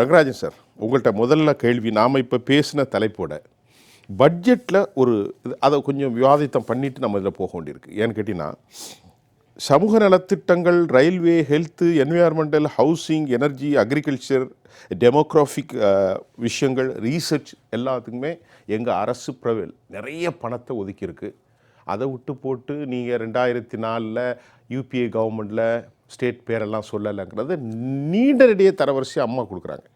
Rangarajan sir உங்கள்கிட்ட முதல்ல கேள்வி நாம் இப்போ பேசின தலைப்போட பட்ஜெட்டில் ஒரு இது அதை கொஞ்சம் விவாதித்தம் பண்ணிட்டு நம்ம இதில் போக வேண்டியிருக்கு. ஏன்னு கேட்டிங்கன்னா சமூக நலத்திட்டங்கள் railway health environmental housing energy agriculture demographic விஷயங்கள் ரீசர்ச் எல்லாத்துக்குமே எங்கள் அரசு பிரவேல் நிறைய பணத்தை ஒதுக்கியிருக்கு. அதை விட்டு போட்டு நீங்கள் ரெண்டாயிரத்தி நாலில் யூபிஏ கவர்மெண்ட்டில் ஸ்டேட் பேரெல்லாம் சொல்லலைங்கிறது நீண்ட நெடிய தரவரிசை அம்மா கொடுக்குறாங்க.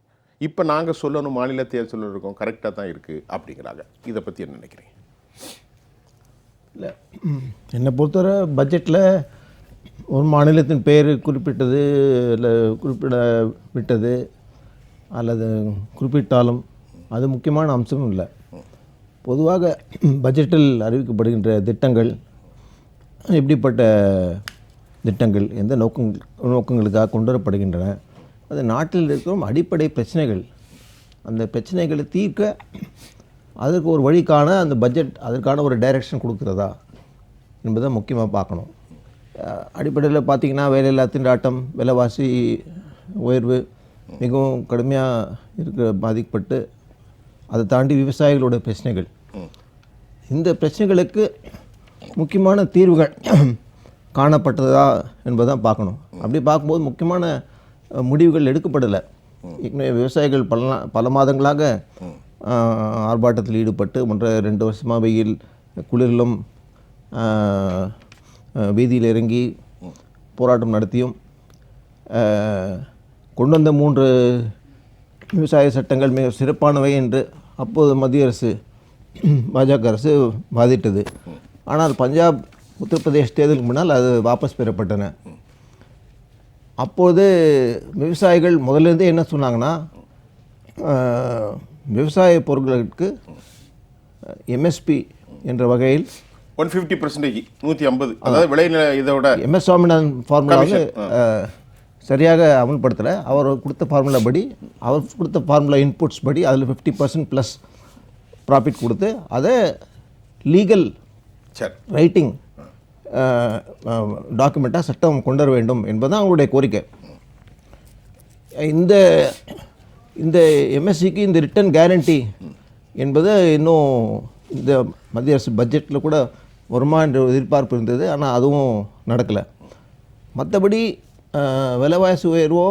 இப்போ நாங்கள் சொல்லணும் மாநில தேர்தல் சொல்ல இருக்கோம்? கரெக்டாக தான் இருக்குது அப்படிங்கிறாங்க. இதை பற்றி என்ன நினைக்கிறீங்க? இல்லை. என்னை பொறுத்தவரை பட்ஜெட்டில் ஒரு மாநிலத்தின் பெயர் குறிப்பிட்டது இல்லை குறிப்பிட விட்டது அல்லது குறிப்பிட்டாலும் அது முக்கியமான அம்சமும் இல்லை. பொதுவாக பட்ஜெட்டில் அறிவிக்கப்படுகின்ற திட்டங்கள் எப்படிப்பட்ட திட்டங்கள் எந்த நோக்கங்கள் நோக்கங்களுக்காக கொண்டு வரப்படுகின்றன. அது நாட்டில் இருக்கிற அடிப்படை பிரச்சனைகள். அந்த பிரச்சனைகளை தீர்க்க அதற்கு ஒரு வழிக்கான அந்த பட்ஜெட் அதற்கான ஒரு டைரக்ஷன் கொடுக்குறதா என்பதை முக்கியமாக பார்க்கணும். அடிப்படையில் பார்த்திங்கன்னா வேலையில்லா திண்டாட்டம் விலைவாசி உயர்வு மிகவும் கடுமையாக இருக்க பாதிக்கப்பட்டு அதை தாண்டி விவசாயிகளோட பிரச்சனைகள். இந்த பிரச்சனைகளுக்கு முக்கியமான தீர்வுகள் காணப்பட்டதா என்பதை பார்க்கணும். அப்படி பார்க்கும்போது முக்கியமான முடிவுகள் எடுக்கப்படலை. ஏற்கனவே விவசாயிகள் பல பல மாதங்களாக ஆர்ப்பாட்டத்தில் ஈடுபட்டு ஒன்றரை ரெண்டு வருஷமாக வெயில் குளிரிலும் வீதியில் இறங்கி போராட்டம் நடத்தியும் கொண்டு வந்த மூன்று விவசாய சட்டங்கள் மிக சிறப்பானவை என்று அப்போது மத்திய அரசு பாஜக அரசு வாதிட்டது. ஆனால் பஞ்சாப் உத்தரப்பிரதேஷ் தேர்தலுக்கு முன்னால் அது வாபஸ் பெறப்பட்டன. அப்போது விவசாயிகள் முதல்ல இருந்தே என்ன சொன்னாங்கன்னா விவசாய பொருட்களுக்கு எம்எஸ்பி என்ற வகையில் ஒன் ஃபிஃப்டி பர்சன்டேஜ் நூற்றி ஐம்பது. அதாவது விளைநில இதோட எம்எஸ் சுவாமிநாதன் ஃபார்முலா வந்து சரியாக அமல்படுத்தலை. அவர் கொடுத்த ஃபார்முலா படி அவர் கொடுத்த ஃபார்முலா இன்புட்ஸ் படி அதில் ஃபிஃப்டி பர்சன்ட் ப்ளஸ் ப்ராஃபிட் கொடுத்து அதை லீகல் சரி. ரைட்டிங் டாக்குமெண்ட்டாக சட்டம் கொண்டு வர வேண்டும் என்பதுதான் அவங்களுடைய கோரிக்கை. இந்த இந்த எம்எஸ்சிக்கு இந்த ரிட்டர்ன் கேரண்டி என்பது இன்னும் இந்த மத்திய அரசு பட்ஜெட்டில் கூட வருமா என்ற எதிர்பார்ப்பு இருந்தது. ஆனால் அதுவும் நடக்கலை. மற்றபடி விலைவாசி உயர்வோ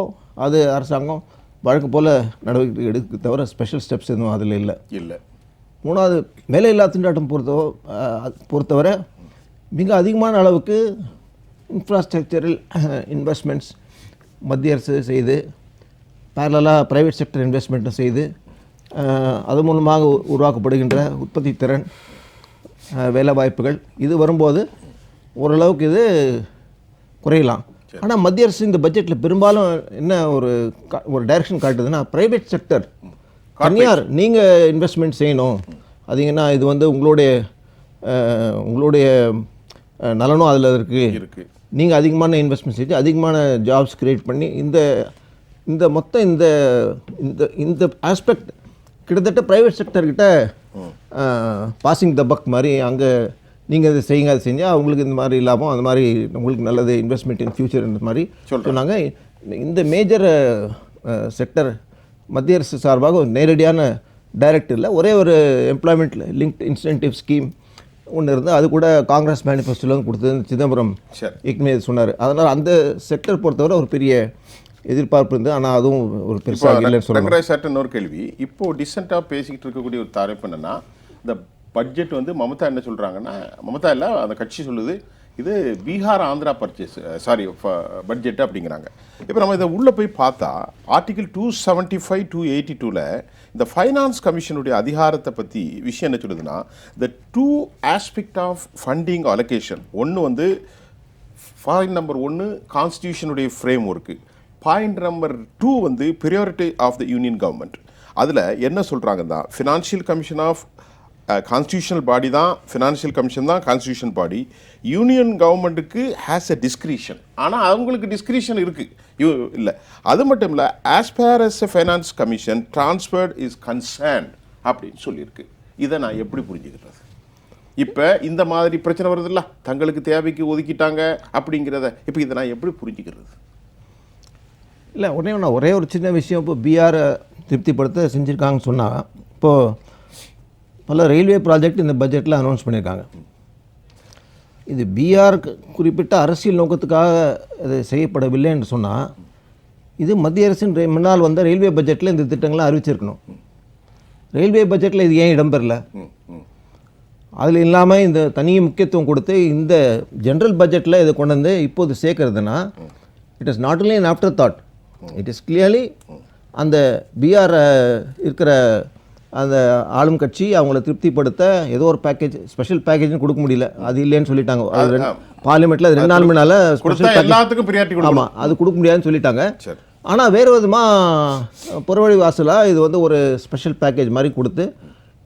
அது அரசாங்கம் வழக்கம் போல் நடவடிக்கை எடுக்க தவிர ஸ்பெஷல் ஸ்டெப்ஸ் எதுவும் அதில் இல்லை. இல்லை. மூணாவது வேலையில்லா திண்டாட்டம் பொறுத்தவோ பொறுத்தவரை மிக அதிகமான அளவுக்கு இன்ஃப்ராஸ்ட்ரக்சரல் இன்வெஸ்ட்மெண்ட்ஸ் மத்திய அரசு செய்து பேரலாக ப்ரைவேட் செக்டர் இன்வெஸ்ட்மெண்ட்டும் செய்து அது மூலமாக உருவாக்கப்படுகின்ற உற்பத்தி திறன் அஹ், வேலை வாய்ப்புகள் இது வரும்போது ஓரளவுக்கு இது குறையலாம். ஆனால் மத்திய அரசு இந்த பட்ஜெட்டில் பெரும்பாலும் என்ன ஒரு ஒரு டைரக்ஷன் காட்டுதுன்னா ப்ரைவேட் செக்டர் தனியார் நீங்கள் இன்வெஸ்ட்மெண்ட் செய்யணும். அதிங்கன்னா இது வந்து உங்களுடைய உங்களுடைய நலனும் அதில் இருக்குது இருக்கு. நீங்கள் அதிகமான இன்வெஸ்ட்மெண்ட் செஞ்சு அதிகமான ஜாப்ஸ் கிரியேட் பண்ணி இந்த இந்த மொத்த இந்த இந்த இந்த ஆஸ்பெக்ட் கிட்டத்தட்ட ப்ரைவேட் செக்டர்கிட்ட பாசிங் த பக் மாதிரி அங்கே நீங்கள் இதை செய்யுங்க அதை செஞ்சால் அவங்களுக்கு இந்த மாதிரி லாபம் அந்த மாதிரி உங்களுக்கு நல்லது இன்வெஸ்ட்மெண்ட் இன் ஃபியூச்சர் இந்த மாதிரி சொன்னாங்க. இந்த மேஜர் செக்டர் மத்திய அரசு சார்பாக ஒரு நேரடியான டைரக்ட் இல்லை ஒரே ஒரு எம்ப்ளாய்மெண்ட் லிங்க்ட் இன்சென்டிவ் ஸ்கீம் ஒன்று இருந்து அது கூட காங்கிரஸ் மேனிஃபெஸ்டோவில் கொடுத்தது. சிதம்பரம் ஏற்கனவே சொன்னார். அதனால் அந்த செக்டர் பொறுத்தவரை ஒரு பெரிய எதிர்பார்ப்பு இருந்தது. ஆனால் அதுவும் ஒரு பெருசாக இல்லைன்னு சார்ட்ட இன்னொரு கேள்வி. இப்போ டிசெண்டாக பேசிக்கிட்டு இருக்கக்கூடிய ஒரு தரப்பு என்னன்னா இந்த பட்ஜெட் வந்து மமதா என்ன சொல்றாங்கன்னா மமதா இல்லை அந்த கட்சி சொல்லுது இது Bihar Andhra purchase sorry budget அப்படிங்கிறாங்க. இப்போ நம்ம இதை உள்ளே போய் பார்த்தா article two seventy five two eighty டூவில் இந்த ஃபைனான்ஸ் கமிஷனுடைய அதிகாரத்தை பற்றி விஷயம் என்ன சொல்லுதுன்னா the two aspect of funding allocation ஒன்று வந்து பாயிண்ட் நம்பர் ஒன்று கான்ஸ்டியூஷனுடைய framework point number two வந்து priority of the union government அதில் என்ன சொல்கிறாங்கன்னா financial commission of constitutional body தான் ஃபினான்ஷியல் கமிஷன் தான் கான்ஸ்டியூஷன் பாடி யூனியன் கவர்மெண்ட்டுக்கு ஹேஸ் அ டிஸ்கிரிஷன் ஆனால் அவங்களுக்கு டிஸ்கிரிஷன் இருக்குது இல்லை. அது மட்டும் இல்லை as per as a finance commission transferred is concern அப்படின்னு சொல்லியிருக்கு. இதை நான் எப்படி புரிஞ்சுக்கிறது இப்போ இந்த மாதிரி பிரச்சனை வருதுல்ல தங்களுக்கு தேவைக்கு ஒதுக்கிட்டாங்க அப்படிங்கிறத இப்போ இதை நான் எப்படி புரிஞ்சுக்கிறது? இல்லை உடனே நான் ஒரே ஒரு சின்ன விஷயம் இப்போ பிஆரை திருப்திப்படுத்த செஞ்சுருக்காங்கன்னு சொன்னால் இப்போது பல ரயில்வே ப்ராஜெக்ட் இந்த பட்ஜெட்டில் அனௌன்ஸ் பண்ணியிருக்காங்க இது பிஆர் குறிப்பிட்ட அரசியல் நோக்கத்துக்காக இது செய்யப்படவில்லை என்று சொன்னால் இது மத்திய அரசின் முன்னால் வந்த ரயில்வே பட்ஜெட்டில் இந்த திட்டங்களை அறிவிச்சிருக்கணும். ரயில்வே பட்ஜெட்டில் இது ஏன் இடம்பெறல? அதில் இல்லாமல் இந்த தனி முக்கியத்துவம் கொடுத்து இந்த ஜென்ரல் பட்ஜெட்டில் இதை கொண்டு வந்து இப்போது சேர்க்கறதுனா it is not only an after that it is clearly அந்த பிஆர் இருக்கிற அந்த ஆளும் கட்சி அவங்கள திருப்திப்படுத்த ஏதோ ஒரு பேக்கேஜ் ஸ்பெஷல் பேக்கேஜ்னு கொடுக்க முடியல. அது இல்லைன்னு சொல்லிட்டாங்க. பார்லிமெண்ட்டில் அது ரெண்டு நாள் பேக்கேஜ் எல்லாத்துக்கும் பிரியாரிட்டி ஆமாம் அது கொடுக்க முடியாதுன்னு சொல்லிட்டாங்க. ஆனால் வேறு விதமாக புறவழி வாசலாக இது வந்து ஒரு ஸ்பெஷல் பேக்கேஜ் மாதிரி கொடுத்து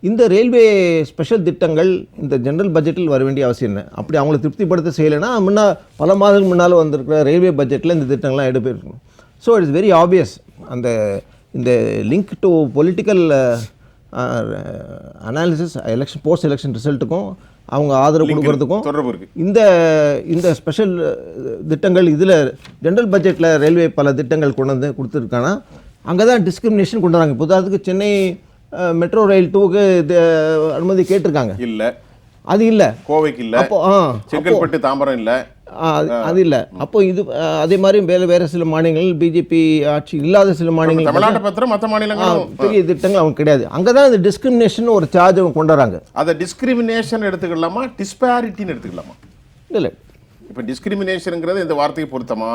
இந்த ரயில்வே ஸ்பெஷல் திட்டங்கள் இந்த ஜெனரல் பட்ஜெட்டில் வர வேண்டிய அவசியம் என்ன? அப்படி அவங்களை திருப்திப்படுத்த செய்யலைன்னா முன்னா பல மாதங்கள் முன்னால் வந்திருக்கிற ரயில்வே பட்ஜெட்டில் இந்த திட்டங்கள்லாம் எடுப்பிருக்கணும். ஸோ இட்ஸ் வெரி ஆப்வியஸ் அந்த இந்த link to political analysis election post election ரிசல்ட்டுக்கும் அவங்க ஆதரவு கொடுக்கறதுக்கும் தொடர்பு இந்த இந்த ஸ்பெஷல் திட்டங்கள் இதில் ஜென்ரல் பட்ஜெட்டில் ரயில்வே பல திட்டங்கள் கொண்டு வந்து கொடுத்துருக்காங்கன்னா அங்கே தான் டிஸ்கிரிமினேஷன் கொண்டு வராங்க. உதாரணத்துக்கு சென்னை மெட்ரோ ரயில் டூக்கு அனுமதி கேட்டிருக்காங்க. இல்ல. அது இல்லை. கோவைக்கு இல்ல. அப்போ ஆ செங்கல்பட்டு தாம்பரம் இல்ல. அது- அது இல்லை அப்போ இது அதே மாதிரி வேறு வேறு சில மாநிலங்கள் பிஜேபி ஆட்சி இல்லாத சில மாநிலங்கள் தமிழ்நாட்டை பத்திரம் மற்ற ஆ, மாநிலங்களும் பெரிய திட்டங்கள் அவங்க கிடையாது. அங்கே தான் இந்த டிஸ்கிரிமினேஷன் ஒரு சார்ஜ் அவங்க கொண்டு வராங்க அதை டிஸ்கிரிமினேஷன் எடுத்துக்கலாமா? டிஸ்பாரிட்டின்னு எடுத்துக்கலாமா? இல்லை இப்போ டிஸ்கிரிமினேஷனுங்கிறது இந்த வார்த்தையை பொருத்தமா?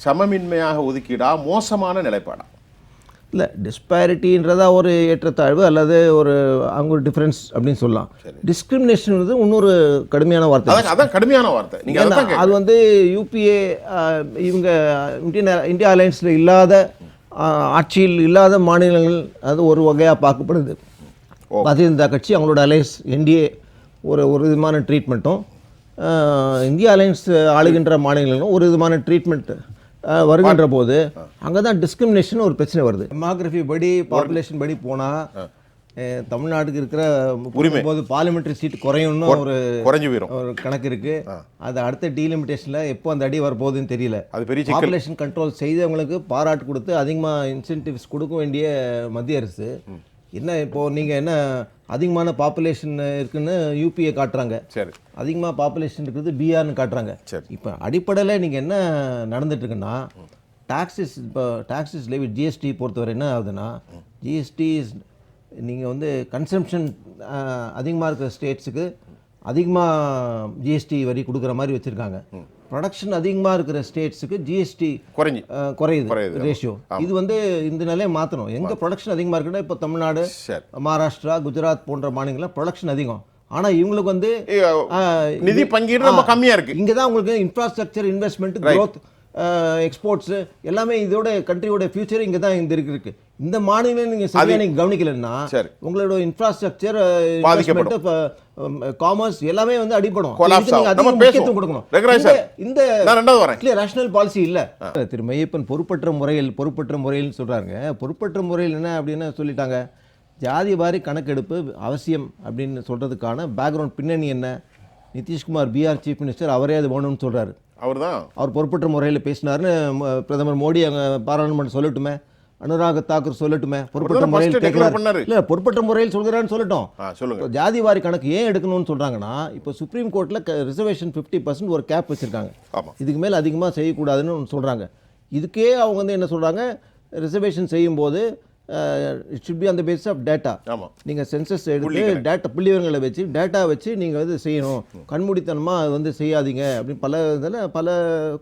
சமமின்மையாக ஒதுக்கீடா? மோசமான நிலைப்பாடா? இல்லை டிஸ்பாரிட்டின்றதா ஒரு ஏற்றத்தாழ்வு அல்லது ஒரு அங்கே ஒரு டிஃப்ரென்ஸ் அப்படின்னு சொல்லலாம். டிஸ்கிரிமினேஷன் வந்து இன்னொரு கடுமையான வார்த்தை. அதான் கடுமையான வார்த்தை. நீங்க ஏன்னா, அதான் அது வந்து யூபிஏ இவங்க இந்தியன் இந்தியா அலையன்ஸில் இல்லாத ஆட்சியில் இல்லாத மாநிலங்கள் அது ஒரு வகையாக பார்க்கப்படுது. பாரதிய ஜனதா கட்சி அவங்களோட அலையன்ஸ் என்டிஏ ஒரு ஒரு விதமான ட்ரீட்மெண்ட்டும் இந்தியா அலையன்ஸ் ஆளுகின்ற மாநிலங்களும் ஒரு விதமான ட்ரீட்மெண்ட் வருகின்ற போது அங்கே தான் டிஸ்கிரிமினேஷன் ஒரு பிரச்சனை வருது. டெமோகிராஃபி படி பாப்புலேஷன் படி போனால் தமிழ்நாட்டுக்கு இருக்கிற உரிமை. போது பார்லிமெண்ட்ரி சீட் குறையும்னு ஒரு குறைஞ்சு போயிரும். ஒரு கணக்கு இருக்கு. அது அடுத்த டீலிமிட்டேஷன்ல எப்போ அந்த அடி வரப்போகுதுன்னு தெரியல. அது பெரிய பாப்புலேஷன் கண்ட்ரோல் செய்தவங்களுக்கு பாராட்டு கொடுத்து அதிகமாக இன்சென்டிவ்ஸ் கொடுக்க வேண்டிய மத்திய அரசு. என்ன இப்போ நீங்க என்ன அதிகமான பாப்புலேஷன் இருக்குன்னு யூபிஏ காட்டுறாங்க. சரி. அதிகமாக பாப்புலேஷன் இருக்குது பிஆர்னு காட்டுறாங்க. சரி. இப்போ அடிப்படையில் நீங்கள் என்ன நடந்துட்டு இருக்குன்னா டாக்ஸஸ் இப்போ டாக்ஸஸ் லெவி ஜிஎஸ்டி பொறுத்தவரை என்ன ஆகுதுன்னா ஜிஎஸ்டி நீங்கள் வந்து கன்சம்ஷன் அதிகமாக இருக்கிற ஸ்டேட்ஸுக்கு அதிகமாக ஜிஎஸ்டி வரி கொடுக்குற மாதிரி வச்சுருக்காங்க. ப்ரொடக்ஷன் அதிகமாக இருக்கிற ஸ்டேட்ஸுக்கு ஜிஎஸ்டி குறைஞ்சி. குறையுது. ரேஷியோ இது வந்து இந்த நிலையை மாற்றணும் எங்கே ப்ரொடக்ஷன் அதிகமாக இருக்குன்னா இப்போ தமிழ்நாடு மகாராஷ்டிரா குஜராத் போன்ற மாநிலங்களில் ப்ரொடக்ஷன் அதிகம். ஆனால் இவங்களுக்கு வந்து நிதி பங்கீடு ரொம்ப கம்மியா இருக்கு. இங்கே தான் உங்களுக்கு இன்ஃப்ராஸ்ட்ரக்சர் இன்வெஸ்ட்மெண்ட் growth எக்ஸ்போர்ட்ஸ் எல்லாமே இதோட கண்ட்ரியோட ஃபியூச்சர் இங்கே தான் இந்த இருக்கு. இந்த மாநிலம் நீங்கள் சரியாக நீங்கள் கவனிக்கலைன்னா. உங்களோட இன்ஃப்ராஸ்ட்ரக்சர் பாதிக்கப்படும். காமர்ஸ் எல்லாமே வந்து அடிபடும். அதிக. முக்கியத்துவம் கொடுக்கணும். இந்த- ரெண்டாவது வரேன். ரேஷனல் பாலிசி இல்ல. திரு மையப்பன் பொறுப்பற்ற முறையில் பொறுப்பற்ற முறையில் சொல்றாங்க பொறுப்பற்ற முறையில் என்ன அப்படின்னு சொல்லிட்டாங்க. ஜாதி வாரி கணக்கெடுப்பு அவசியம் அப்படின்னு சொல்றதுக்கான பேக்ரவுண்ட் பின்னணி என்ன? நிதிஷ்குமார் பிஆர் சீஃப் மினிஸ்டர் அவரே அது வேணும்னு சொல்றாரு. அவர்தான். அவர் பொறுப்பற்ற முறையில் பேசினாருன்னு ம- பிரதமர் மோடி அங்க பாராளுமன்றம் சொல்லட்டுமே. அனுராக் தாக்கூர் சொல்லட்டுமே பொறுப்பற்ற அவர்தான் முறையில் கேட்கிறார். இல்ல பொறுப்பற்ற முறையில் சொல்கிறான்னு சொல்லட்டும். ஜாதி வாரி கணக்கு ஏன் எடுக்கணும்னு சொல்றாங்கன்னா இப்போ சுப்ரீம் கோர்ட்டில் ரிசர்வேஷன் ஃபிஃப்டி பர்சன்ட் ஒரு கேப் வச்சிருக்காங்க. இதுக்கு மேல் அதிகமாக செய்யக்கூடாதுன்னு ஒன்று சொல்கிறாங்க இதுக்கே அவங்க வந்து என்ன சொல்கிறாங்க ரிசர்வேஷன் செய்யும்போது it be on the basis of data நீங்கள் சென்சஸ் எடுத்து டேட்டா புள்ளிவிவரங்களை வச்சு டேட்டா வச்சு நீங்கள் வந்து செய்யணும். கண்மூடித்தனமாக வந்து செய்யாதீங்க அப்படின்னு பல இதில் பல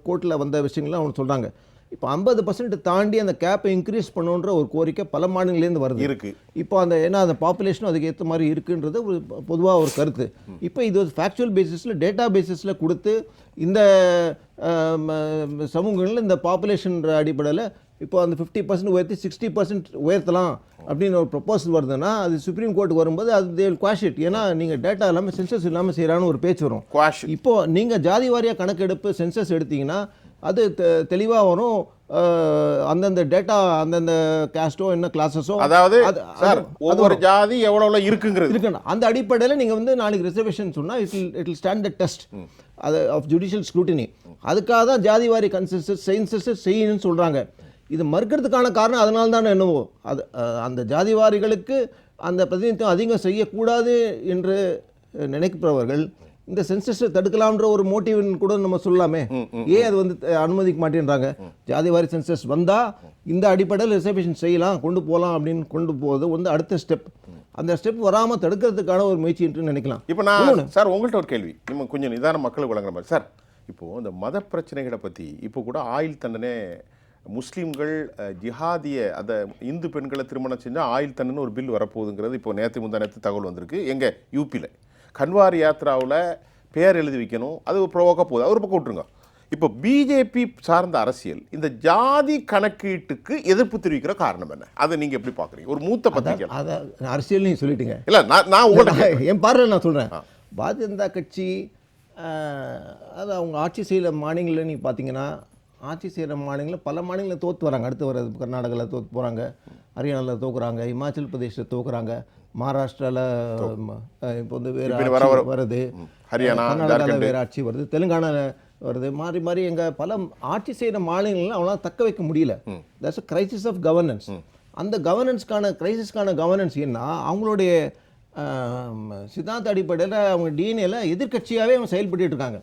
கோர்ட்டில் வந்த விஷயங்கள்லாம் அவங்க சொல்கிறாங்க இப்போ ஐம்பது பர்சன்ட் தாண்டி அந்த கேப்பை இன்க்ரீஸ் பண்ணணுன்ற ஒரு கோரிக்கை பல மாநிலங்கள்லேருந்து வருது. இருக்கு. இப்போ அந்த ஏன்னா அந்த பாப்புலேஷனும் அதுக்கு ஏற்ற மாதிரி இருக்குன்றது ஒரு பொதுவாக ஒரு கருத்து. இப்போ இது ஒரு ஃபேக்சுவல் பேசிஸில் டேட்டா பேசிஸில் கொடுத்து இந்த சமூகங்களில் இந்த பாப்புலேஷன் அடிப்படையில் இப்போ அந்த ஃபிஃப்டி பர்சன்ட் உயர்த்தி சிக்ஸ்டி பர்சன்ட் உயர்த்தலாம் அப்படின்னு ஒரு ப்ரொப்போசல் வருதுன்னா அது சுப்ரீம் கோர்ட் வரும்போது அது தேல் குவாஷிட் ஏன்னா நீங்கள் டேட்டா இல்லாமல் சென்சஸ் இல்லாமல் செய்கிறான்னு ஒரு பேச்சு வரும். குவாஷ் இப்போ நீங்கள் ஜாதி வாரியாக கணக்கெடுப்பு சென்சஸ் எடுத்தீங்கன்னா அது தெளிவாக வரும். அந்தந்த டேட்டா அந்தந்த கேஸ்டோ என்ன கிளாஸஸோ அதாவது அது- சார் ஒவ்வொரு ஜாதி எவ்வளவு இருக்குங்கிறது. இருக்கணும் அந்த அடிப்படையில் நீங்கள் வந்து நாளைக்கு ரிசர்வேஷன் சொன்னால் it it will stand the test அது ஆஃப் ஜுடிஷியல் ஸ்க்ரூட்டினி அதுக்காக தான் ஜாதி வாரி கன்சென்சஸ் சென்சஸ் செய்யணும்னு சொல்கிறாங்க இது மறுக்கிறதுக்கான காரணம் அதனால தான் என்னவோ. அது அந்த ஜாதிவாரிகளுக்கு அந்த பிரதிநிதித்துவம் அதிகம் செய்யக்கூடாது என்று நினைக்கிறவர்கள் இந்த சென்சஸை தடுக்கலாம்ன்ற ஒரு மோட்டிவ்னு கூட நம்ம சொல்லலாமே. ஏன் அது வந்து அனுமதிக்க மாட்டேன்றாங்க? ஜாதிவாரி சென்சஸ் வந்தா இந்த அடிப்படையில் ரிசர்வேஷன் செய்யலாம் கொண்டு போகலாம் அப்படின்னு கொண்டு போகிறது வந்து அடுத்த ஸ்டெப் அந்த ஸ்டெப் வராமல் தடுக்கிறதுக்கான ஒரு முயற்சி என்று நினைக்கலாம். இப்போ நான் சார் உங்கள்கிட்ட ஒரு கேள்வி. நம்ம கொஞ்சம் நிதான மக்களுக்கு வழங்குற மாதிரி. சார் இப்போ இந்த மத பிரச்சனைகளை பற்றி இப்போ கூட ஆயுள் தண்டனை முஸ்லீம்கள் ஜிஹாதிய அந்த இந்து பெண்களை திருமணம் செஞ்சால் ஆயுள் தண்டனை ஒரு பில் வரப்போகுதுங்கிறது இப்போ நேற்று முந்தா நேற்று தகவல் வந்திருக்கு. எங்கே யூபியில் கன்வார் யாத்ராவில் பேர் எழுதி வைக்கணும். அது ப்ரோவோக்க போகுது. அது ஒரு பக்கம் விட்டுருங்க. இப்போ பிஜேபி சார்ந்த அரசியல் இந்த ஜாதி கணக்கீட்டுக்கு எதிர்ப்பு தெரிவிக்கிற காரணம் என்ன? அதை நீங்கள் எப்படி பார்க்குறீங்க? ஒரு மூத்த பத்திரிகை அதை அரசியல் நீங்கள் சொல்லிட்டீங்க. இல்லை நான் நான் உங்கள்கிட்ட என் பார்வையில் நான் சொல்கிறேன் பாரதிய ஜனதா கட்சி அது அவங்க ஆட்சி செய்கிற மாநிலங்களில் நீங்கள் பார்த்தீங்கன்னா ஆட்சி செய்கிற மாநிலங்களில் பல மாநிலங்களில் தோற்று வராங்க. அடுத்து வர கர்நாடகாவில் தோற்று போகிறாங்க ஹரியானாவில் தோக்குறாங்க இமாச்சல் பிரதேசில் தோக்குறாங்க. மகாராஷ்டிராவில் இப்போ வந்து வேறு வருது. ஹரியானா. வேறு ஆட்சி வருது. தெலுங்கானாவில் வருது. மாறி மாறி எங்கள் பல ஆட்சி செய்கிற மாநிலங்களில் அவங்களால தக்க வைக்க முடியல. That's a crisis of governance அந்த கவர்னன்ஸ்க்கான கிரைசிஸ்க்கான கவர்னன்ஸ் என்ன அவங்களுடைய சித்தாந்த அடிப்படையில் அவங்க டிஎன்ஏல எதிர்க்கட்சியாகவே அவங்க செயல்பட்டு இருக்காங்க.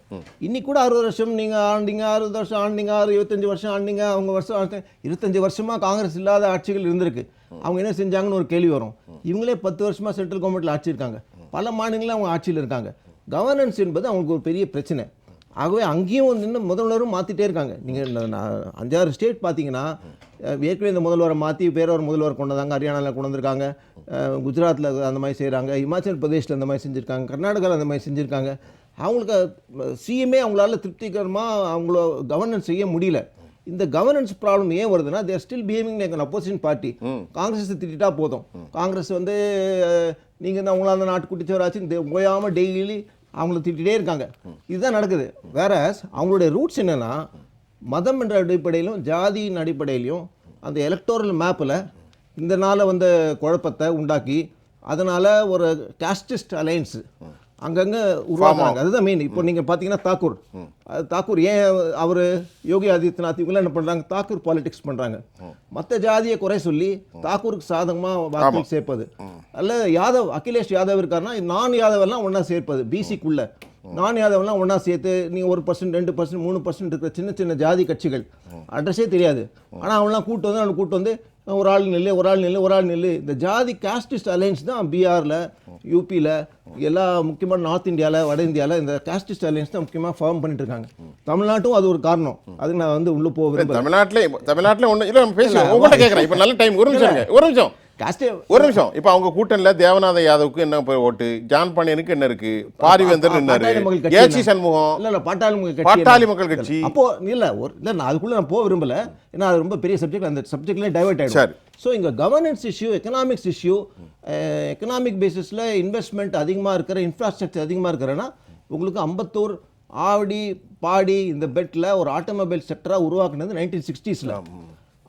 இன்னைக்கு கூட அறுபது வருஷம் நீங்கள் ஆண்டீங்க அறுபது வருஷம் ஆண்டீங்க ஆறு இருபத்தஞ்சு வருஷம் ஆண்டீங்க அவங்க வருஷம் இருபத்தஞ்சு வருஷமாக காங்கிரஸ் இல்லாத ஆட்சிகள் இருந்திருக்கு. அவங்க என்ன செஞ்சாங்கன்னு ஒரு கேள்வி வரும். இவங்களே பத்து வருஷமாக சென்ட்ரல் கவர்மெண்ட்டில் ஆட்சி இருக்காங்க. பல மாநிலங்களில் அவங்க ஆட்சியில் இருக்காங்க. கவர்னன்ஸ் என்பது அவங்களுக்கு ஒரு பெரிய பிரச்சனை. ஆகவே அங்கேயும் நின்று முதல்வரும் மாற்றிட்டே இருக்காங்க. நீங்கள் அஞ்சாறு ஸ்டேட் பார்த்தீங்கன்னா ஏற்கனவே இந்த முதல்வரை மாற்றி வேற ஒரு முதல்வர் கொண்டு வந்தாங்க ஹரியானாவில் கொண்டு வந்திருக்காங்க குஜராத்தில் அந்த மாதிரி செய்கிறாங்க இமாச்சல் பிரதேஷில் அந்த மாதிரி செஞ்சுருக்காங்க. கர்நாடகாவில் அந்த மாதிரி செஞ்சுருக்காங்க. அவங்களுக்கு சிஎம்ஏ அவங்களால திருப்திகரமாக அவங்கள கவர்னன்ஸ் செய்ய முடியல. இந்த கவர்னன்ஸ் ப்ராப்ளம் ஏன் வருதுன்னா there still behaving like an opposition party Congress திட்டா போதும். காங்கிரஸ் வந்து நீங்கள் இந்த அவங்கள அந்த நாட்டு குட்டிச்சவராச்சு ஓயாமல் டெய்லி அவங்கள திட்டிகிட்டே இருக்காங்க. இதுதான் நடக்குது. வேற அவங்களுடைய ரூட்ஸ் என்னன்னா மதம் என்ற அடிப்படையிலும் ஜாதியின் அடிப்படையிலையும் அந்த எலக்டோரல் மேப்பில் இந்த நாளை வந்த குழப்பத்தை உண்டாக்கி அதனால் ஒரு காஸ்டிஸ்ட் அலையன்ஸ் அங்கங்கே உருவாக்குறாங்க. அதுதான் மெயின் இப்போ நீங்கள் பார்த்தீங்கன்னா தாக்கூர். தாக்கூர் ஏன் அவர் யோகி ஆதித்யநாத் இவங்களாம் என்ன பண்ணுறாங்க தாக்கூர் பாலிடிக்ஸ் பண்ணுறாங்க மற்ற ஜாதியை குறை சொல்லி தாக்கூருக்கு சாதகமாக வாக்கு சேர்ப்பது. அல்ல யாதவ் அகிலேஷ் யாதவ் இருக்காருன்னா நான் யாதவ் எல்லாம் ஒன்றா சேர்ப்பது பிசிக்குள்ள நான் யாதவெல்லாம் ஒன்றா சேர்த்து நீ ஒரு பர்சன்ட் ரெண்டு பர்சன்ட் மூணு பர்சன்ட் இருக்கிற சின்ன சின்ன ஜாதி கட்சிகள் அட்ரஸே தெரியாது. ஆனால் அவன்லாம் கூட்டு வந்து அவனை கூட்டு வந்து ஒரு ஆள் நில்லு ஒரு ஆள் நில்லு ஒரு ஆள் நில்லு. இந்த ஜாதி காஸ்டிஸ்ட் அலைன்ஸ் தான் பீகாரில் யூபியில் எல்லா முக்கியமான நார்த் இந்தியாவில் வட இந்தியாவில் இந்த காஸ்டிஸ்ட் அலைன்ஸ் தான் முக்கியமாக ஃபார்ம் பண்ணிட்டு இருக்காங்க தமிழ்நாட்டும் அது ஒரு காரணம். அதுக்கு நான் வந்து உள்ளே போக விரும்பல. தமிழ்நாட்டிலே தமிழ்நாட்டிலே ஒன்று இல்லை நம்ம பேசுவோம். உங்கள்கிட்ட கேட்குறேன் இப்போ நல்ல டைம் ஒரு நிமிஷம். ஒரு நிமிஷம். ஒரு நிமிஷம். இப்போ அவங்க கூட்டணியில் தேவநாத யாதவுக்கு என்ன போய் ஓட்டு? ஜான் பாண்டியனுக்கு என்ன இருக்கு? பாரிவேந்தர் என்ன பாட்டாளி மக்கள் இருக்கு கட்சி ஏசி என்ன? சண்முகம். இல்ல இல்ல பாட்டாளி மக்கள் கட்சி பாட்டாளி? மக்கள் கட்சி. அப்போ இல்ல ஒரு இல்ல நான் அதுக்குள்ள நான் போக விரும்பல. ஏன்னா அது ரொம்ப பெரிய சப்ஜெக்ட் அந்த சப்ஜெக்ட்ல டைவர்ட் சரி. ஆயிடும் ஸோ இங்க governance issue economics issue economic பேசிஸ்ல இன்வெஸ்ட்மெண்ட் அதிகமா இருக்கிற இன்ஃப்ராஸ்ட்ரக்சர் அதிகமா இருக்கிறன்னா உங்களுக்கு அம்பத்தூர் ஆவடி பாடி இந்த பெட்ல ஒரு ஆட்டோமொபைல் செக்டரா உருவாக்குனது நைன்டீன் சிக்ஸ்டீஸ்ல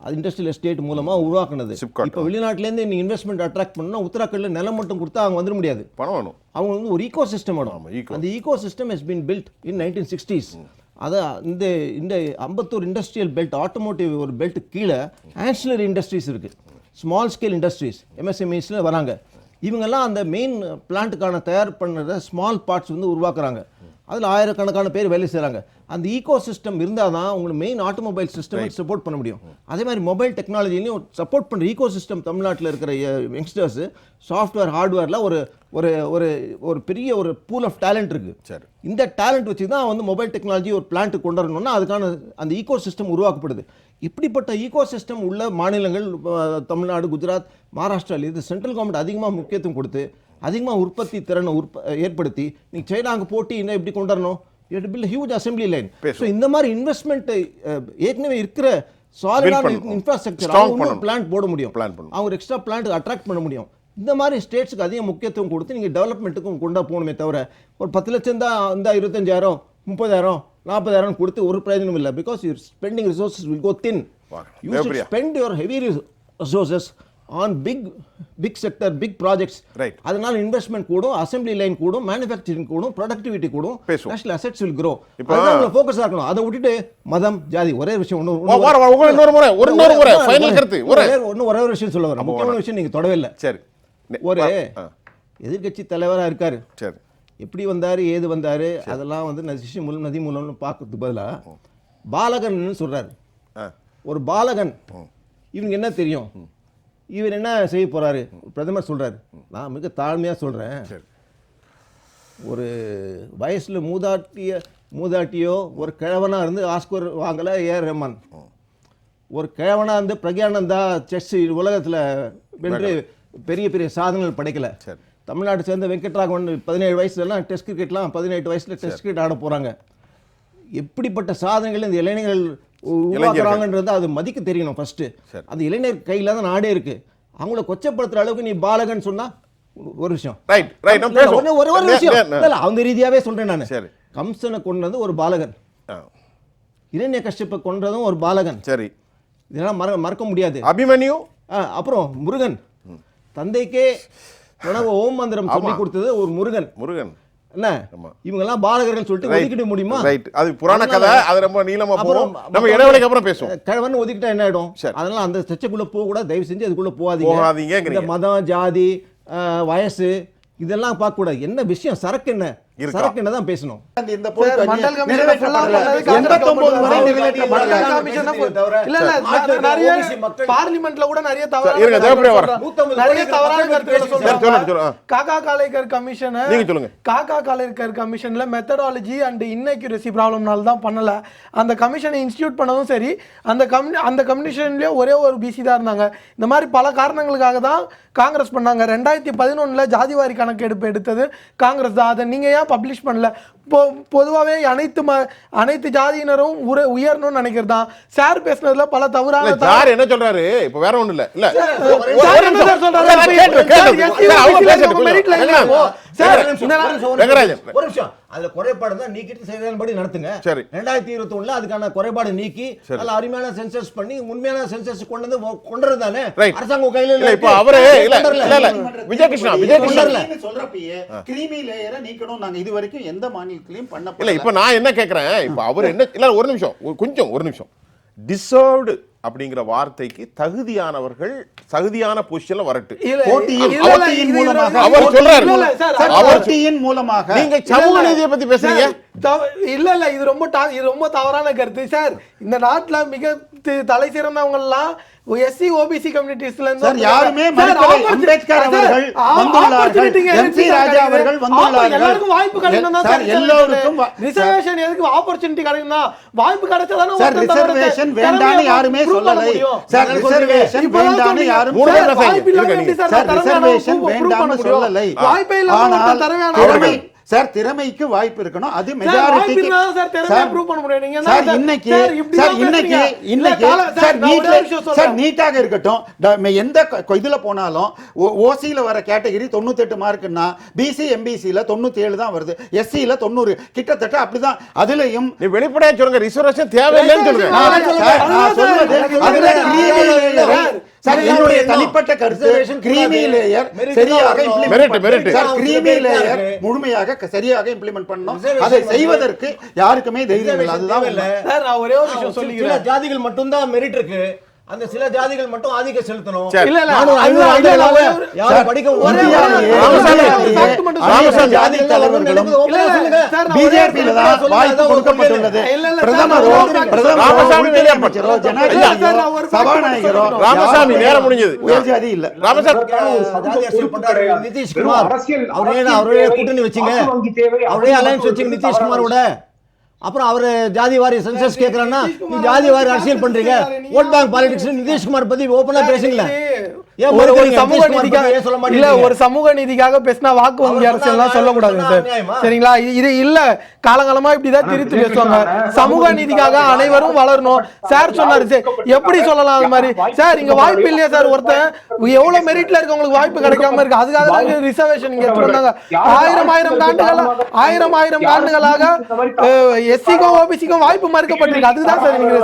அது இண்டஸ்ட்ரியல் எஸ்டேட் மூலமா உருவாக்குனது. இப்போ வெளிநாட்டுலேருந்து நீ இன்வெஸ்ட்மெண்ட் அட்ராக்ட் பண்ணா உத்தராகண்ட்ல நிலம் மட்டும் கொடுத்தா அவங்க வந்துட முடியாது. பணம் வேணும். அவங்க வந்து ஒரு ஈகோ சிஸ்டம் வேணும். அந்த ecosystem has been built in nineteen sixties அதை இந்த இந்த அம்பத்தூர் இண்டஸ்ட்ரியல் பெல்ட் ஆட்டோமோட்டிவ் ஒரு பெல்ட் கீழே ஆன்சிலரி இண்டஸ்ட்ரீஸ் இருக்கு. ஸ்மால் ஸ்கேல் இண்டஸ்ட்ரீஸ் எம்எஸ்எம்இஸில் வராங்க. இவங்கெல்லாம் அந்த மெயின் பிளான்ட்டுக்கான தயார் பண்ணுற ஸ்மால் பார்ட்ஸ் வந்து உருவாக்குறாங்க. அதில் ஆயிரக்கணக்கான பேர் வேலை செய்கிறாங்க அந்த ஈகோ சிஸ்டம் இருந்தால் தான் உங்களுக்கு மெயின் ஆட்டோமொபைல் சிஸ்டம் சப்போர்ட் பண்ண முடியும். அதே மாதிரி மொபைல் டெக்னாலஜிலையும் சப்போர்ட் பண்ணுற ஈகோ சிஸ்டம் தமிழ்நாட்டில் இருக்கிற யங்ஸ்டர்ஸ் சாஃப்ட்வேர் ஹார்ட்வேரில் ஒரு ஒரு ஒரு ஒரு பெரிய ஒரு பூல் ஆஃப் டேலண்ட் இருக்குது சரி. இந்த டேலண்ட் வச்சு தான் வந்து மொபைல் டெக்னாலஜி ஒரு பிளான்ட் கொண்டு வரணும்னா அதுக்கான அந்த ஈகோ சிஸ்டம் உருவாக்கப்படுது. இப்படிப்பட்ட ஈகோ சிஸ்டம் உள்ள மாநிலங்கள் தமிழ்நாடு குஜராத் மகாராஷ்டிராவில் இது சென்ட்ரல் கவர்மெண்ட் அதிகமாக முக்கியத்துவம் கொடுத்து அதிகமாக உற்பத்தி திறனை உற்ப ஏற்படுத்தி நீங்கள் சைனா அங்கே போட்டி என்ன எப்படி கொண்டு வரணும் you fill huge assembly line so இந்த மாதிரி இன்வெஸ்ட்மெண்ட் ஏற்கனவே இருக்கிற சாலிடான. இன்ஃப்ராஸ்ட்ரக்சர் அவங்க. பிளான்ட் போட முடியும் Plan பண்ணணும். அவங்க எக்ஸ்ட்ரா பிளான்ட் அட்ராக்ட் பண்ண முடியும் இந்த மாதிரி ஸ்டேட்ஸ்க்கு அதிக முக்கியத்துவம் கொடுத்து நீங்கள் டெவலப்மெண்ட்டுக்கும் கொண்டா போகணுமே தவிர ஒரு பத்து லட்சம் தான் இந்த இருபத்தஞ்சாயிரம் முப்பதாயிரம் நாற்பதாயிரம் கொடுத்து ஒரு பிரயோஜனம் இல்லை because your spending resources will go thin. You. Spend your heavy resources on big big sector big projects Right. அதனால இன்வெஸ்ட்மெண்ட் கூடும் அசெம்பிளி லைன் கூடும் மேனுஃபேக்சரிங் கூடும் ப்ரொடக்டிவிட்டி கூடும். National assets will grow. இப்போ- ஃபோக்கஸ் இருக்கணும். அதை விட்டுட்டு மதம் ஜாதி ஒரே விஷயம் ஒன்று இன்னொரு முறை ஒரு இன்னொரு முறை ஃபைனல் கருத்து ஒரு. ஒன்று ஒரே ஒரு விஷயம் சொல்ல வரேன். முக்கியமான விஷயம் நீங்க தொடவே இல்லை சரி ஒரு ஆ, எதிர்க்கட்சி தலைவரா இருக்காரு. சரி. எப்படி வந்தாரு ஏது வந்தாரு அதெல்லாம் வந்து நதிஷி மூலம் நதி மூலம்னு பார்க்கறதுக்கு பதிலா பாலகன் சொல்றாரு. ஆ. ஒரு பாலகன். இவனுக்கு என்ன தெரியும்? இவர் என்ன செய்ய போறாரு? பிரதமர் சொல்றாரு. நான் மிக தாழ்மையா சொல்றேன். சரி. ஒரு வயசுல மூதாட்டிய மூதாட்டியோ ஒரு கிழவனா இருந்து ஆஸ்கர் வாங்கல ஏஆர் ரஹ்மான். ஒரு கிழவனா இருந்து பிரக்யானந்தா செஸ் உலகத்துல வென்று பெரிய பெரிய சாதனைகள் படைக்கல. சரி. தமிழ்நாட்டை சேர்ந்த வெங்கட்ராகவன் பதினேழு வயசுலலாம் டெஸ்ட் கிரிக்கெட்லாம் பதினெட்டு வயசுல டெஸ்ட் கிரிக்கெட் ஆட போறாங்க. எப்படிப்பட்ட சாதனைகள் இந்த இளைஞர்கள் உருவாக்குறாங்கன்றது அது மதிக்க தெரியணும் ஃபர்ஸ்ட். அந்த இளைஞர் கையில தான் நாடே இருக்கு. அவங்கள கொச்சப்படுத்துற அளவுக்கு நீ பாலகன் சொன்னா ஒரு விஷயம். ரைட் ரைட் ஒரே- ஒரே விஷயம். இல்ல, அந்த ரீதியாவே சொல்றேன் நான். சரி. கம்சனை கொண்டது ஒரு பாலகன். இரண்ய கஷ்டப்பை கொன்றதும் ஒரு பாலகன். சரி. இதெல்லாம் மற மறக்க முடியாது. அபிமன்யு? அப்புறம் முருகன். தந்தைக்கே பிரணவ ஓம் மந்திரம் சொல்லி. கொடுத்தது ஒரு முருகன். முருகன். என்ன? ஆமா. இவங்க எல்லாம் பாலகர்கள் சொல்லிட்டு ஒதுக்கிட முடியுமா? ரைட் அது புராண கதை அது ரொம்ப நீளமா போகும். நம்ம இடைவெளிக்கு அப்புறம் பேசுவோம். கிழவன் ஒதுக்கிட்டா என்ன ஆயிடும். அதனால அந்த சர்ச்சைக்குள்ள போக கூட தயவு செஞ்சு அதுக்குள்ள போகாதீங்க. இந்த மதம் ஜாதி வயசு இதெல்லாம் பார்க்க கூடாது என்ன விஷயம்? சரக்கு என்ன? தான் பேசணும். இந்த பார்லிமெண்ட்ல கூட நிறைய காக்கா காலேக்கர் கமிஷனை. காக்கா காலேக்கர் கமிஷன்ல மெத்தடாலஜி அண்ட் இன்னக்யூரசி ப்ராப்ளம்னால தான் பண்ணல. அந்த கமிஷனை இன்ஸ்டியூட் பண்ணதும் சரி அந்த கமிஷன்லயே ஒரே ஒரு பிசி தான் இருந்தாங்க. இந்த மாதிரி பல காரணங்களுக்காக தான் காங்கிரஸ் பண்ணாங்க. ரெண்டாயிரத்தி பதினொன்னுல ஜாதிவாரி கணக்கெடுப்பு எடுத்தது காங்கிரஸ் தான். அதை நீங்க ஏன் பப்ளிஷ் பண்ணல. பொ பொதுவாகவே அனைத்து ம அனைத்து ஜாதியினரும் உர உயரணும்னு நினைக்கிறது? தான் சார் பேசுனதுல பல தவறான இல்ல ஜார் என்ன சொல்றாரு? இப்ப வேற ஒண்ணு இல்ல. இல்ல சார் ஒரு என்ன நிமிஷம். ஒரு அதுல குறைபாடு தான் நீக்கிட்டு செய்தபடி நடத்துங்க. சரி. ரெண்டாயிரத்தி இருபத்தி ஒண்ணுல அதுக்கான குறைபாடு நீக்கி நல்ல அருமையான சென்சஸ் பண்ணி உண்மையான சென்சஸ் கொண்டு வந்து தானே? Right. அரசாங்கம் கையில இல்ல இப்ப. அவரு இல்ல கொண்டு. இல்ல இல்ல. விஜய் கிருஷ்ணா விஜய் கிருஷ்ணா கிருஷ்ணா சொல்றப்பயே கிரீமி லேயரை நீக்கணும் நாங்க இது வரைக்கும் எந்த மாநிலத்திலயும் பண்ண இல்ல இப்ப நான் என்ன கேக்குறேன்? இப்ப அவர் என்ன இல்ல ஒரு நிமிஷம். கொஞ்சம் ஒரு நிமிஷம். டிசர்வ்டு அப்படிங்கிற வார்த்தைக்கு தகுதியானவர்கள் தகுதியான பொசிஷன்ல வரட்டு. அவர் சொல்றாரு. போட்டியின் மூலமாக. நீங்க சமூக நீதியை பத்தி பேசுறீங்க. இல்ல இல்ல இது ரொம்ப இது ரொம்ப தவறான கருத்து. சார் இந்த நாட்டுல மிக தலை சிறந்தவங்க எல்லாம் எஸ்சி ஓபிசி கம்யூனிட்டிஸ்ல இருந்து சார், யாருமே. அம்பேத்கர் அவர்கள் வந்துள்ளார்கள். MC ராஜா அவர்கள் வந்துள்ளார்கள். எல்லாருக்கும் வாய்ப்பு கிடைக்கணும் தான் சார், எல்லோருக்கும் ரிசர்வேஷன் எதுக்கு ஆப்பர்ச்சுனிட்டி கிடைக்கும்னா வாய்ப்பு கிடைச்சதானே சார் ரிசர்வேஷன் வேண்டான்னு யாருமே சொல்லலை சார் ரிசர்வேஷன் வேண்டான்னு யாரும். வாய்ப்பு இல்லாம சார் ரிசர்வேஷன் வேண்டாம்னு? சொல்லலை வாய்ப்பே இல்லாம திறமை சார் திறமைக்கு வாய்ப்பு இருக்கணும். அது தான் சார் prove பண்ண முடியும். சார் இன்னைக்கு சார், இன்னைக்கு. இன்னைக்கு சார் விஷயம் சார். நீட்டாக இருக்கட்டும். எந்த இதுல போனாலும் ஓசியில வர கேட்டகரி தொண்ணூத்தெட்டு மார்க்குன்னா பிசி எம்பிசியில தொண்ணூத்தி ஏழு தான் வருது. எஸ்சியில தொண்ணூறு. கிட்டத்தட்ட அப்படிதான். அதுலயும் நீ வெளிப்படையா சொல்லுங்க. ரிசர்வேஷன் தேவையில்லைன்னு சொல்லுங்க. என்னுடைய. தனிப்பட்ட கருத்து கிரீமி. லேயர் சரியாக கிரீமி. முழுமையாக சரியாக இம்ப்ளிமெண்ட் பண்ணணும். அதை செய்வதற்கு யாருக்குமே தைரியம் இல்லை. அதுதான் நான் ஒரே ஒரு விஷயம் சில சொல்லிக்கிறேன் ஜாதிகள் மட்டும்தான் மெரிட் இருக்கு. அந்த சில ஜாதிகள் மட்டும் ஆதிக்கம் செலுத்தணும். இல்ல, இல்ல, படிக்க. ஜாதி தலைவர்களும் பிஜேபியில தான் வாய்ப்பு கொடுக்கப்பட்டுள்ளது பிரதமரோ அமைச்சரோ ஜனாதிபதியோ சபாநாயகரோ. ராமசாமி, நேரம் முடிஞ்சது. இல்ல. ராமசாமி அரசியல் நிதிஷ்குமார் அரசியல் அவரே அரசியல் அவரே தேவை, கூட்டணி வச்சுங்க. வாக்கு வங்கி தேவை, அவரே அப்படி அலையன்ஸ் வச்சுங்க மட்டும் நிதிஷ்குமாரோட அப்புறம் அவரு ஜாதி வாரி சென்சஸ் கேக்குறான்னா நீ ஜாதி வாரி அரசியல் பண்றீங்க. ஓட் பேங்க் பாலிடிக்ஸ் நிதிஷ்குமார் பத்தி ஓபனா பேசுங்களேன் ஏன் ஒரு? சமூக நீதிக்காக சொல்ல பேசினா வாக்கு வங்கி நியாயமா? சார். சரிங்களா? இது இல்ல. காலங்காலமா இப்படிதான் திருத்தி பேசுவாங்க. சமூக நீதிக்காக அனைவரும் வளரணும். சார் சொன்னாரு சார் எப்படி சொல்லலாம் அது மாதிரி? சார் இங்க வாய்ப்பு இல்லையா சார் ஒருத்தன்? எவ்வளவு மெரிட்ல இருக்கவங்களுக்கு வாய்ப்பு கிடைக்காம இருக்கு. அதுக்காக தான் ரிசர்வேஷன் இங்க எடுத்துட்டு வந்தாங்க. ஆயிரம் ஆயிரம் ஆண்டுகளா ஆயிரம் ஆயிரம் ஆண்டுகளாக எஸ்சிக்கும் ஓபிசிக்கும் வாய்ப்பு மறுக்கப்பட்டிருக்கு. அதுதான் சார் நீங்க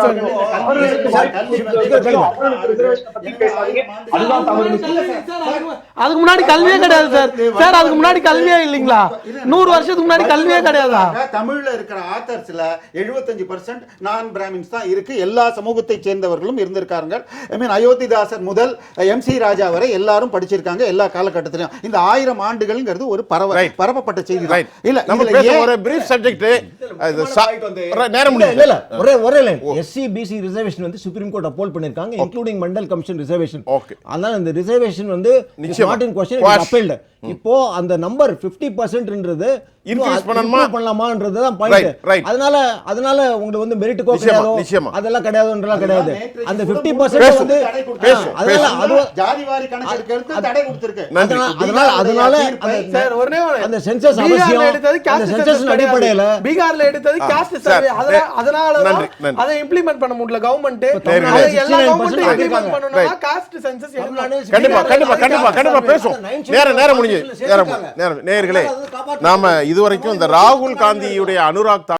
அதுக்கு முன்னாடி கல்வியே கிடையாது சார். சார் அதுக்கு முன்னாடி கல்வியே இல்லைங்களா? நூறு வருஷத்துக்கு முன்னாடி கல்வியே கிடையாதா? தமிழ்ல இருக்கிற ஆத்தர்ஸ்ல 75% பர்சன்ட் நான் பிராமின்ஸ் தான் இருக்கு. எல்லா சமூகத்தை சேர்ந்தவர்களும் இருந்திருக்காங்க ஐ மீன் அயோத்திதாசர் முதல் எம் சி ராஜா வரை எல்லாரும் படிச்சிருக்காங்க எல்லா காலகட்டத்திலும். இந்த ஆயிரம் ஆண்டுகள்ங்கிறது ஒரு பரவ. பரப்பப்பட்ட செய்தி இல்ல ஒரு பிரீஃப் சப்ஜெக்ட் நேரம் இல்ல ஒரே ஒரே லைன் எஸ்சி பிசி ரிசர்வேஷன் வந்து சுப்ரீம் கோர்ட் அப்போல் பண்ணிருக்காங்க including Mandal commission reservation Okay. அதனால இந்த ரிசர்வேஷன் வந்து. Not in question. அப்பீல்டு இப்போ அந்த நம்பர் 50% பர்சன்ட்ன்றது Increase பண்ணணுமா? பண்ணலாமான்றது தான் பாயிண்ட். அதனால அதனால உங்களுக்கு வந்து மெரிட்டுக்கோ கிடையாதோ நிச்சயமா. அதெல்லாம் கிடையாதுன்றலாம் கிடையாது அந்த கூட 50% மூணு பர்சன்ட் வந்து அதனால. அது ஜாதிவாரி கணக்கெடுக்க எடுத்து தடை கொடுத்திருக்கு நன்றி. அதனால அதனால சார் ஒரே ஒரு அந்த பீகார்ல அவசியம். எடுத்தது அந்த கிடையாது. அடிப்படையில பீகார்ல எடுத்தது caste சார், survey. அதனால. அதை இம்ப்ளிமெண்ட் பண்ண முடியல கவர்மெண்ட் எல்லா 69% கவர்மெண்ட்டும் இம்ப்ளிமெண்ட் இருக்காங்க. பண்ணனும்னா தமிழ்நாடு எடுக்கணும். கண்டிப்பா கண்டிப்பா கண்டிப்பா கண்டிப்பா Nine நேரம் நேரம் முடிஞ்சு. நேரம் நேரம் நேயர்களே நாம இதுவரைக்கும் இந்த ராகுல் காந்தியுடைய அனுராக்